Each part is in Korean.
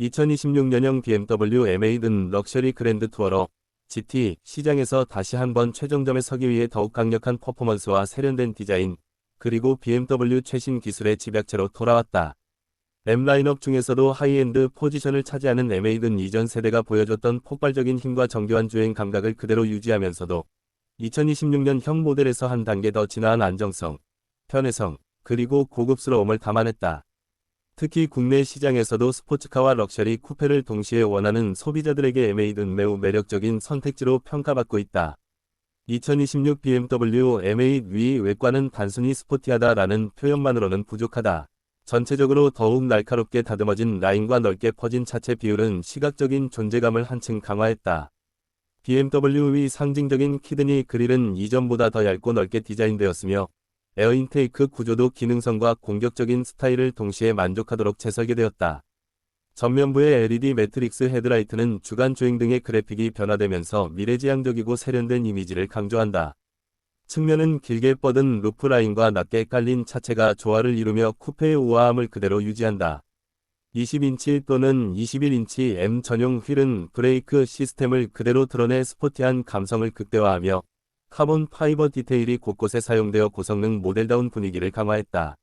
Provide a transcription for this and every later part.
2026년형 BMW M8은 럭셔리 그랜드 투어러 GT 시장에서 다시 한번 최종점에 서기 위해 더욱 강력한 퍼포먼스와 세련된 디자인, 그리고 BMW 최신 기술의 집약체로 돌아왔다. M 라인업 중에서도 하이엔드 포지션을 차지하는 M8은 이전 세대가 보여줬던 폭발적인 힘과 정교한 주행 감각을 그대로 유지하면서도 2026년형 모델에서 한 단계 더 진화한 안정성, 편의성, 그리고 고급스러움을 담아냈다. 특히 국내 시장에서도 스포츠카와 럭셔리 쿠페를 동시에 원하는 소비자들에게 M8은 매우 매력적인 선택지로 평가받고 있다. 2026 BMW M8 위 외관은 단순히 스포티하다라는 표현만으로는 부족하다. 전체적으로 더욱 날카롭게 다듬어진 라인과 넓게 퍼진 차체 비율은 시각적인 존재감을 한층 강화했다. BMW의 상징적인 키드니 그릴은 이전보다 더 얇고 넓게 디자인되었으며 에어 인테이크 구조도 기능성과 공격적인 스타일을 동시에 만족하도록 재설계되었다. 전면부의 LED 매트릭스 헤드라이트는 주간 주행 등의 그래픽이 변화되면서 미래지향적이고 세련된 이미지를 강조한다. 측면은 길게 뻗은 루프 라인과 낮게 깔린 차체가 조화를 이루며 쿠페의 우아함을 그대로 유지한다. 20인치 또는 21인치 M 전용 휠은 브레이크 시스템을 그대로 드러내 스포티한 감성을 극대화하며 카본 파이버 디테일이 곳곳에 사용되어 고성능 모델다운 분위기를 강화했다.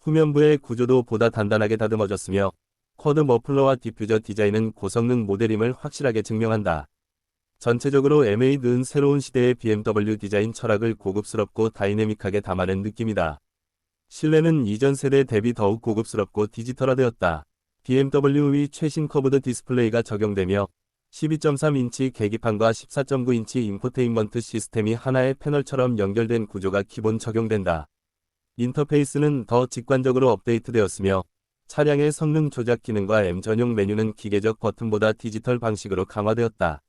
후면부의 구조도 보다 단단하게 다듬어졌으며 쿼드 머플러와 디퓨저 디자인은 고성능 모델임을 확실하게 증명한다. 전체적으로 M8은 새로운 시대의 BMW 디자인 철학을 고급스럽고 다이내믹하게 담아낸 느낌이다. 실내는 이전 세대 대비 더욱 고급스럽고 디지털화되었다. BMW의 최신 커브드 디스플레이가 적용되며 12.3인치 계기판과 14.9인치 인포테인먼트 시스템이 하나의 패널처럼 연결된 구조가 기본 적용된다. 인터페이스는 더 직관적으로 업데이트되었으며 차량의 성능 조작 기능과 M 전용 메뉴는 기계적 버튼보다 디지털 방식으로 강화되었다.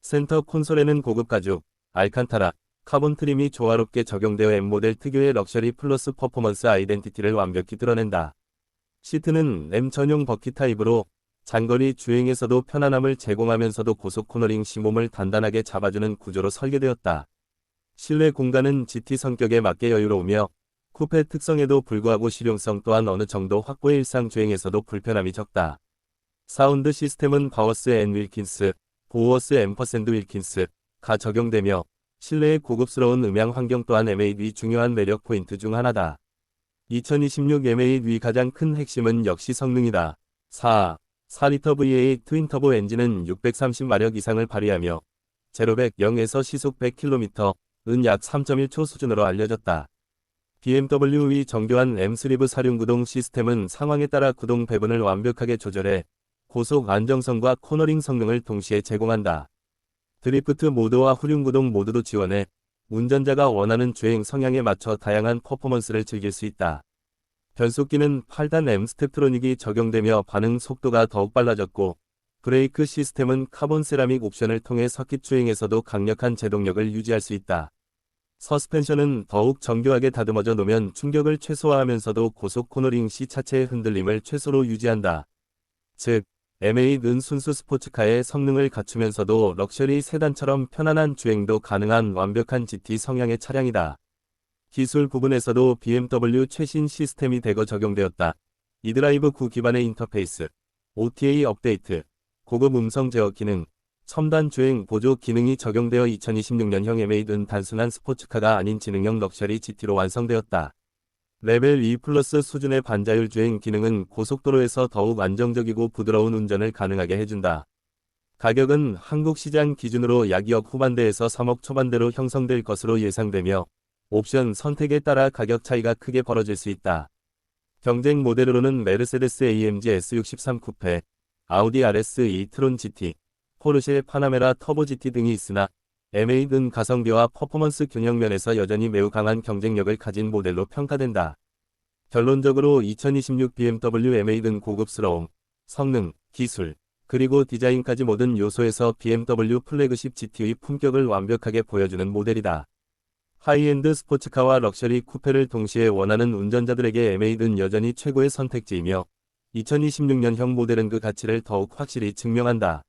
센터 콘솔에는 고급 가죽, 알칸타라, 카본 트림이 조화롭게 적용되어 M 모델 특유의 럭셔리 플러스 퍼포먼스 아이덴티티를 완벽히 드러낸다. 시트는 M 전용 버킷 타입으로 장거리 주행에서도 편안함을 제공하면서도 고속 코너링 시 몸을 단단하게 잡아주는 구조로 설계되었다. 실내 공간은 GT 성격에 맞게 여유로우며 쿠페 특성에도 불구하고 실용성 또한 어느 정도 확보해 일상 주행에서도 불편함이 적다. 사운드 시스템은 바워스 앤 윌킨스, 보워스 앰퍼샌드 윌킨스가 적용되며 실내의 고급스러운 음향 환경 또한 M8위 중요한 매력 포인트 중 하나다. 2026 M8위 가장 큰 핵심은 역시 성능이다. 4. 4리터 VA 트윈터보 엔진은 630마력 이상을 발휘하며 0-100 0에서 시속 100km, 은 약 3.1초 수준으로 알려졌다. BMW의 정교한 M3브 사륜구동 시스템은 상황에 따라 구동 배분을 완벽하게 조절해 고속 안정성과 코너링 성능을 동시에 제공한다. 드리프트 모드와 후륜구동 모드도 지원해 운전자가 원하는 주행 성향에 맞춰 다양한 퍼포먼스를 즐길 수 있다. 변속기는 8단 M 스텝트로닉이 적용되며 반응 속도가 더욱 빨라졌고 브레이크 시스템은 카본 세라믹 옵션을 통해 서킷 주행에서도 강력한 제동력을 유지할 수 있다. 서스펜션은 더욱 정교하게 다듬어져 놓으면 충격을 최소화하면서도 고속 코너링 시 차체의 흔들림을 최소로 유지한다. 즉, M8은 순수 스포츠카의 성능을 갖추면서도 럭셔리 세단처럼 편안한 주행도 가능한 완벽한 GT 성향의 차량이다. 기술 부분에서도 BMW 최신 시스템이 대거 적용되었다. 이드라이브 9 기반의 인터페이스, OTA 업데이트, 고급 음성 제어 기능, 첨단 주행 보조 기능이 적용되어 2026년형 M8은 단순한 스포츠카가 아닌 지능형 럭셔리 GT로 완성되었다. 레벨 2 플러스 수준의 반자율 주행 기능은 고속도로에서 더욱 안정적이고 부드러운 운전을 가능하게 해준다. 가격은 한국 시장 기준으로 약 2억 후반대에서 3억 초반대로 형성될 것으로 예상되며 옵션 선택에 따라 가격 차이가 크게 벌어질 수 있다. 경쟁 모델로는 메르세데스 AMG S63 쿠페, 아우디 RS2 트론 GT, 포르쉐 파나메라 터보 GT 등이 있으나 M8은 가성비와 퍼포먼스 균형 면에서 여전히 매우 강한 경쟁력을 가진 모델로 평가된다. 결론적으로 2026 BMW M8은 고급스러움, 성능, 기술, 그리고 디자인까지 모든 요소에서 BMW 플래그십 GT의 품격을 완벽하게 보여주는 모델이다. 하이엔드 스포츠카와 럭셔리 쿠페를 동시에 원하는 운전자들에게 M8은 여전히 최고의 선택지이며 2026년형 모델은 그 가치를 더욱 확실히 증명한다.